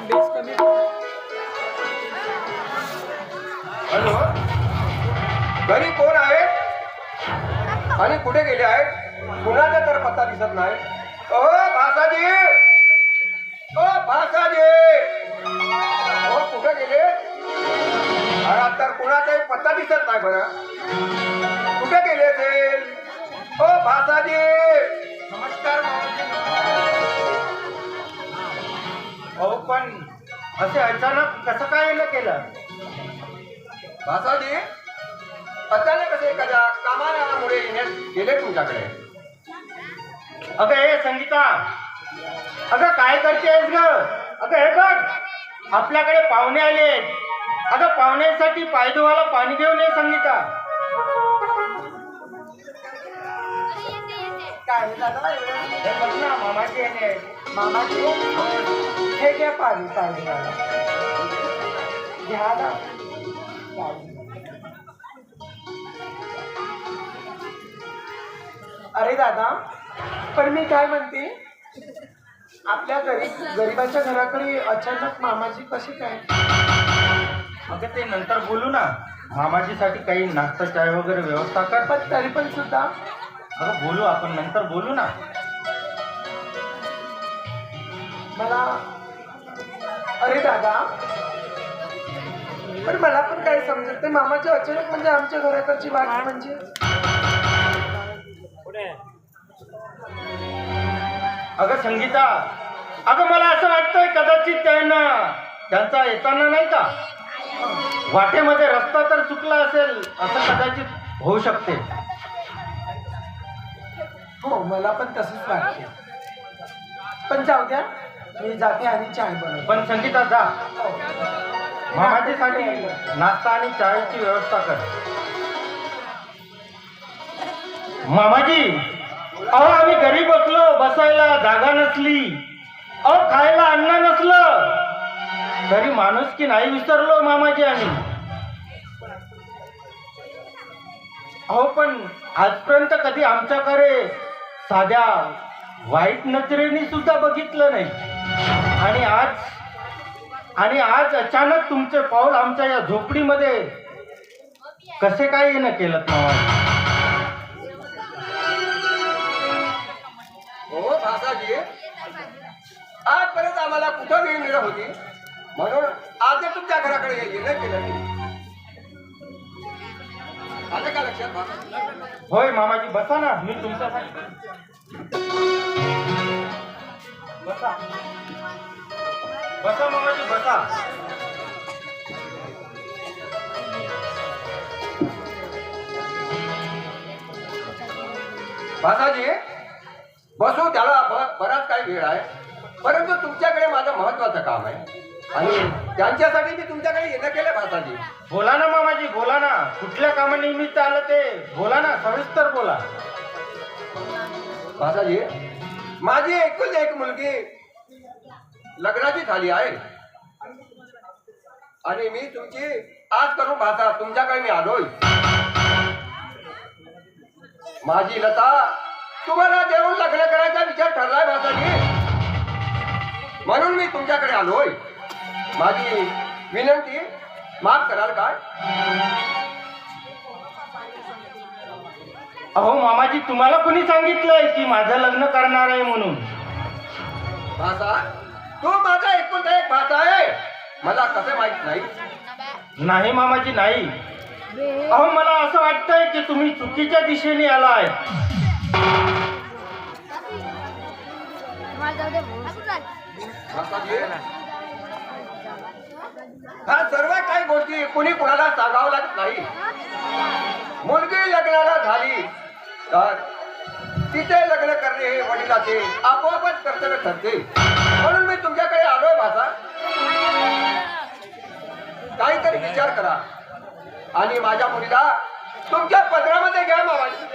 Base कमी hello? घरी कोण आहे? आणि कुठे गेले आहेत? कुणाचा तर पत्ता दिसत नाही. ओ भासाजी! ओ भासाजी! ओ कुठे गेले? अरे तर कुणाचाही पत्ता दिसत नाही बरं. कुठे गेले असेल ओ भासाजी! नमस्कार अहो पण असे अचानक कसं काय केलं? भासाजी अचानक असे एखाद्या कामामुळे येण्यात गेले तुमच्याकडे? अगं हे संगीता. अगं काय करतेस ग? अगं हे बघ. आपल्याकडे पाहुणे आले. अगं पाहुण्यांसाठी पायदुवाला पाणी घेऊन ये संगीता. काय हे ना मामाची येणे मामाचे हे घ्या पाणी पाणी घ्या ना अरे दादा पण मी काय म्हणते? आपल्या गरीब गरिबाच्या घराकडे अचानक मामाजी कशी काय? अगं ते नंतर बोलू ना. मामाजीसाठी काही नाश्ता चाय वगैरे व्यवस्था कर. पण तरी पण सुद्धा. अगं बोलू आपण नंतर बोलू ना. मला अरे दादा. पण मला पण काय समजत नाही. मामाचे अचानक म्हणजे आमच्या घराकडची वाट म्हणजे? अगं संगीता अगं मला असं वाटतंय कदाचित त्यांना त्यांचा येताना नाही का? वाटेमध्ये रस्ता तर चुकला असेल असं कदाचित होऊ शकते. हो मला पण तसंच वाटते पण जाऊ द्या. मी जाते आणि चाय बनवते. पण संगीता जा. हो. मामाजीसाठी नाश्ता आणि चायची व्यवस्था कर. मामाजी अहो आम्ही घरी बसलो बसायला जागा नसली. अहो खायला अन्न नसलं. तरी माणूस की नाही विसरलो मामाजी आम्ही. अहो पण आजपर्यंत कधी आमच्याकडे साध्या वाईट नजरेने सुद्धा बघितलं नाही. आणि आज आणि आज अचानक तुमचे पाऊल आमच्या या झोपडीमध्ये कसे काय येणं केलं हो भासाजी आजपर्यंत आम्हाला कुठं वेळ मिळत होती? म्हणून आज तुमच्या घराकडे येणं केलं आलं का लक्षात होय मामाजी बसा ना. मी तुमच्यासाठी बसा. बसा मामाजी बसा. भासाजी बसू त्याला बराच काही वेळ आहे. परंतु तुमच्याकडे माझं महत्वाचं काम आहे. आणि त्यांच्यासाठी मी तुमच्याकडे येणं केलं भासाजी बोला ना मामाजी बोला ना. कुठल्या कामानिमित्त आलं ते? बोला ना सविस्तर बोला. भासाजी माझी एकूण एक मुलगी लग्नाची झाली आहे. आणि मी तुमची आज करून भासा तुमच्याकडे मी आलोय. माझी लता तुम्हाला देऊन लग्न करायचा विचार ठरलाय भासाजी म्हणून मी तुमच्याकडे आलोय. माझी विनंती माफ कराल काय अहो मामाजी तुम्हाला कोणी सांगितलंय की माझं लग्न करणार आहे म्हणून? भासा तू माझा एकूण एक भाषा आहे. मला कसं माहीत नाही? नाही मामाजी नाही. अहो मला असं वाटतंय की तुम्ही चुकीच्या दिशेने आलाय. हा सर्व काही गोष्टी कोणी कोणाला सांगावं लागत नाही. मुलगी लग्नाला झाली. तर तिथे लग्न करणे हे वडिलाचे आपोआपच कर्तव्य ठरते. म्हणून मी तुमच्याकडे आलोय माझा. काहीतरी विचार करा. आणि माझ्या मुलीला तुमच्या पदरामध्ये घ्या मामाजी.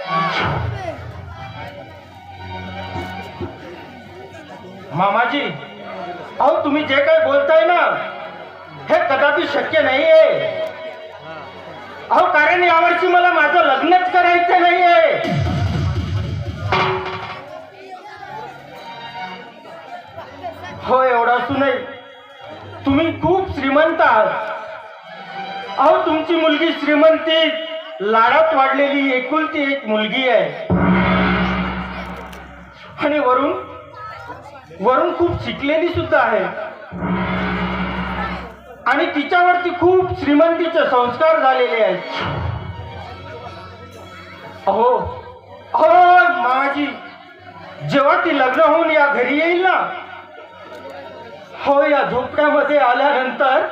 मामाजी अहो तुम्ही जे काही बोलताय ना हे कदापि शक्य नाहीये. अहो कारण यावर्षी मला माझं लग्न अहो तुमची मुलगी श्रीमंती. लाडात वाढलेली एकुलती एक मुलगी आहे. आणि वरून वरून खूप शिकलेली सुद्धा आहे. आणि तिच्यावरती खूप श्रीमंतीचे संस्कार झालेले आहेत. अहो अहो माझी जेव्हा ती लग्न होऊन या घरी येईल ना हो या झोपड्यामध्ये आल्यानंतर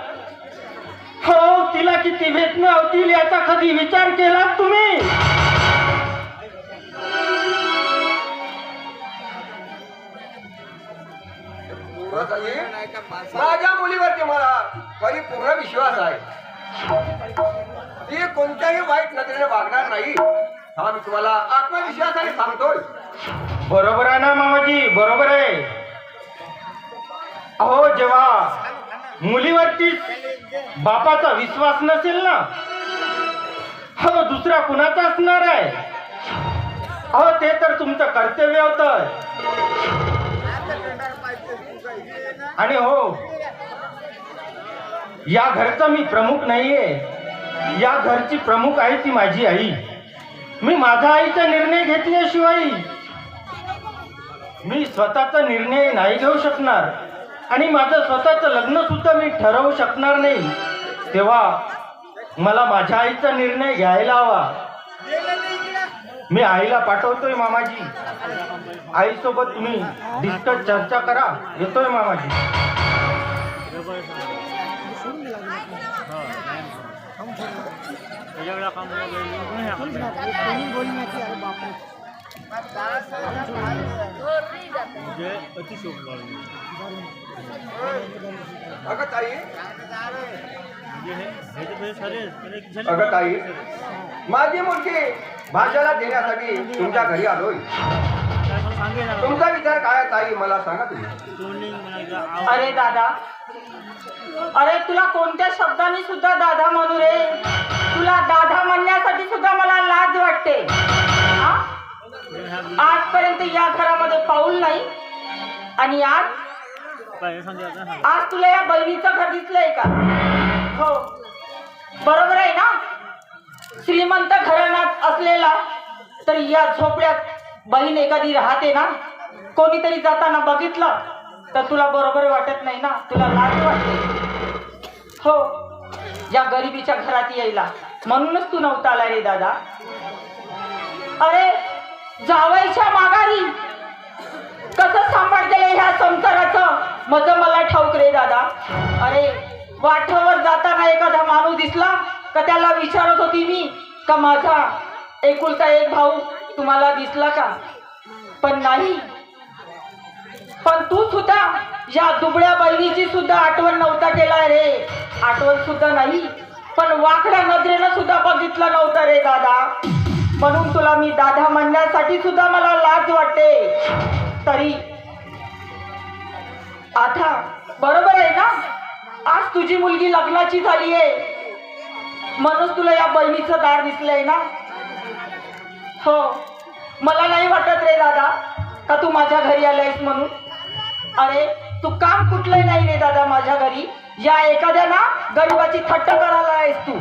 हो तिला किती वेदना होतील याचा कधी विचार केला तुम्ही? माझ्या मुलीवरती मला परिपूर्ण विश्वास आहे. ती कोणत्याही वाईट नजरेने वागणार नाही हा मी तुम्हाला आत्मविश्वासाने सांगतोय. बरोबर आहे ना मामाजी? बरोबर आहे. अहो जेव्हा मुलीवरती बापाचा विश्वास नसेल ना? हो दुसरा कुणाचा असणार आहे? अहो ते तर तुमचं कर्तव्य होतं. आणि हो या घरचा मी प्रमुख नाहीये. या घरची प्रमुख आहे ती माझी आई. मी माझा आईचा निर्णय घेतल्याशिवाय मी स्वतःचा निर्णय नाही घेऊ शकणार. आणि माझं स्वतःचं लग्न सुद्धा मी ठरवू शकणार नाही. तेव्हा मला माझ्या आईचा निर्णय घ्यायला हवा. मी आईला पाठवतोय मामाजी. आईसोबत तुम्ही डिस्कस चर्चा करा. येतोय मामाजी. अगं ताई अगं ताई माझी मुलगी भाज्याला देण्यासाठी तुमच्या घरी आलोय. तुमचा विचार काय ताई? मला सांगा तुम्ही. अरे दादा. अरे तुला कोणत्या शब्दाने सुद्धा दादा म्हणू रे? तुला दादा म्हणण्यासाठी सुद्धा मला लाज वाटते. आजपर्यंत या घरामध्ये पाऊल नाही. आणि आज आज तुला या बहिणीचं घर दिसलंय का? हो. बरोबर आहे ना? श्रीमंत घराण्यात असलेला तर या झोपड्यात बहीण एखादी राहते ना? कोणीतरी जाताना बघितलं तर तुला बरोबर वाटत नाही ना? तुला लाज वाटते? हो. या गरिबीच्या घरात यायला. म्हणूनच तू नव्हता आला रे दादा. अरे जावायच्या माघारी कसं सांभाळते ह्या संसाराचं? मज मला ठाऊक रे दादा. अरे वाठावर जाताना एखादा माणूस दिसला का त्याला विचारत होती मी का माझा एकुलता एक भाऊ तुम्हाला दिसला का? पण नाही. पण तू सुद्धा या दुबळ्या बहिणीची सुद्धा आठवण नव्हता केला रे. आठवण सुद्धा नाही. पण वाकड्या नजरेनं सुद्धा बघितलं नव्हतं रे दादा. म्हणून तुला मी दादा म्हणण्यासाठी सुद्धा मला लाज वाटते. तरी आता बरोबर आहे ना? आज तुझी मुलगी लग्नाची झाली आहे म्हणून तुला या बहिणीचं दार दिसलंय ना? हो. मला नाही वाटत रे दादा का तू माझ्या घरी आलायस म्हणून. अरे तू काम कुठलंही नाही रे दादा माझ्या घरी. या एखाद्या ना गरीबाची थट्ट करायला आहेस तू.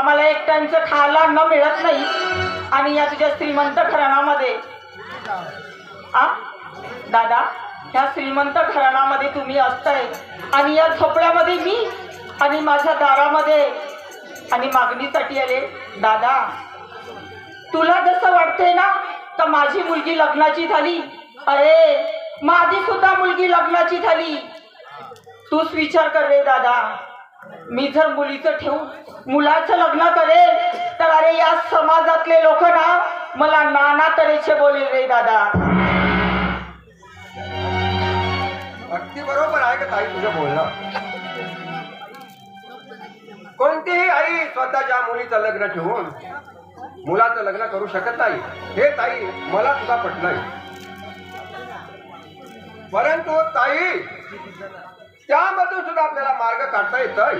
आम्हाला एकट्यांचं खायला अन्न मिळत नाही. आणि या तुझ्या श्रीमंत घराण्यामध्ये. आ? दादा या श्रीमंत घराण्यामध्ये तुम्ही असताय. आणि या झोपड्यामध्ये मी आणि माझ्या दारामध्ये. आणि मागणीसाठी आले. दादा तुला जसं वाटतंय ना तर माझी मुलगी लग्नाची झाली. अरे माझी सुद्धा मुलगी लग्नाची झाली. तूच विचार कर रे दादा. मी जर मुलीचं ठेवून मुलाचं लग्न करेल तर अरे या समाजातले लोक ना मला नाना तऱ्हेचे बोलेल रे दादा. अगदी बरोबर आहे का ताई तुझं बोलणं. कोणतीही आई स्वतःच्या मुलीचं लग्न ठेवून मुलाचं लग्न करू शकत नाही. हे ताई मला सुद्धा पटलंय. परंतु ताई त्यामधून सुद्धा आपल्याला मार्ग काढता येतोय.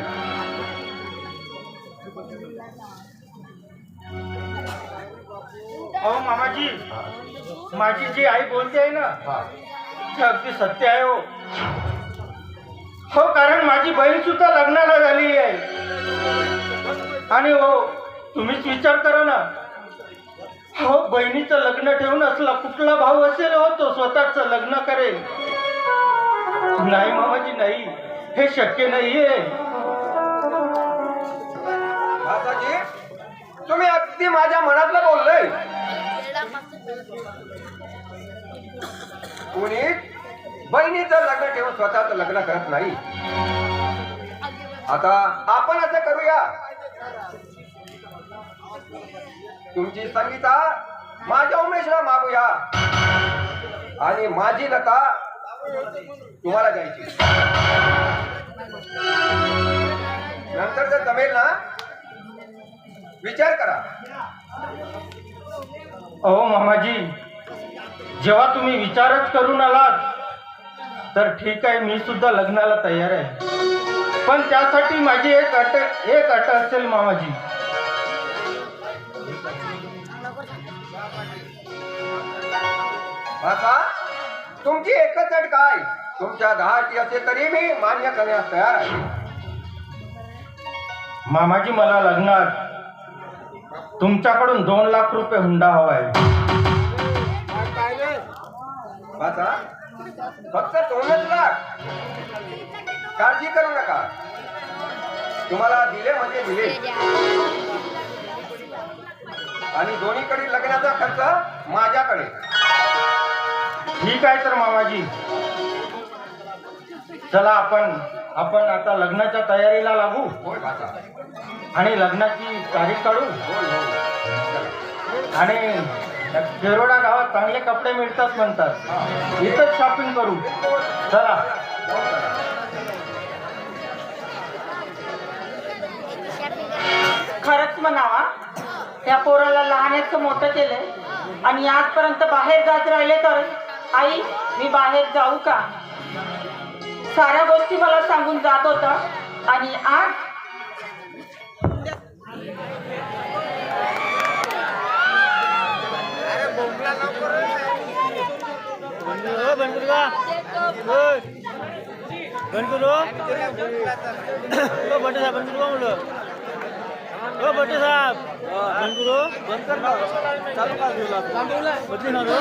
अहो मामाजी माझी जी आई बोलते आहे ना. ते अगदी सत्य आहे हो. हो कारण माझी बहीण सुद्धा लग्नाला झालेली आहे. आणि हो तुम्हीच विचार करा ना. हो बहिणीचं लग्न ठेवून असला कुठला भाऊ असेल हो तो स्वतःच लग्न करेल. नाही मामाजी नाही. हे शक्य नाहीये. दादाजी तुम्ही अगदी माझ्या मनातलं बोललंय. कोणी बहिणीचं लग्न ठेवून स्वतःच लग्न करत नाही. आता आपण असं करूया. तुमची संगीता माझ्या उमेशला मागूया. आणि माझी लता तुम्हाला द्यायची नंतर जर जमेल ना विचार करा. अहो मामाजी जेव्हा तुम्ही विचारच करून आलात तर ठीक आहे मी सुद्धा लग्नाला तयार आहे. पण त्यासाठी माझी एक अट एक अट असेल मामाजी. आता तुमची एकच अट काय? तुमच्या दहा अटी असेल तरी मी मान्य करण्यास तयार आहे. मामाजी मला लग्नात तुमच्याकडून दोन लाख रुपये हुंडा हवा आहे. फक्त दोनच लाख. काळजी करू नका. तुम्हाला दिले म्हणजे दिले. आणि दोन्हीकडे लग्नाचा खर्च माझ्याकडे. ठीक आहे तर मामाजी? चला आपण आपण आता लग्नाच्या तयारीला लागू. आणि लग्नाची तारीख काढू. आणि खेरोडा गावात चांगले कपडे मिळतात म्हणतात. इथंच शॉपिंग करू. चला. खरंच म्हणावा त्या पोराला लहानाचं मोठं केलंय आणि आजपर्यंत बाहेर जात राहिले तर? आई मी बाहेर जाऊ का? साऱ्या गोष्टी मला सांगून जात होता. आणि आज बनकुरो म्हणलं हो बंटे साहेब. बनकुरो बंद कर चालू का बदली ना रो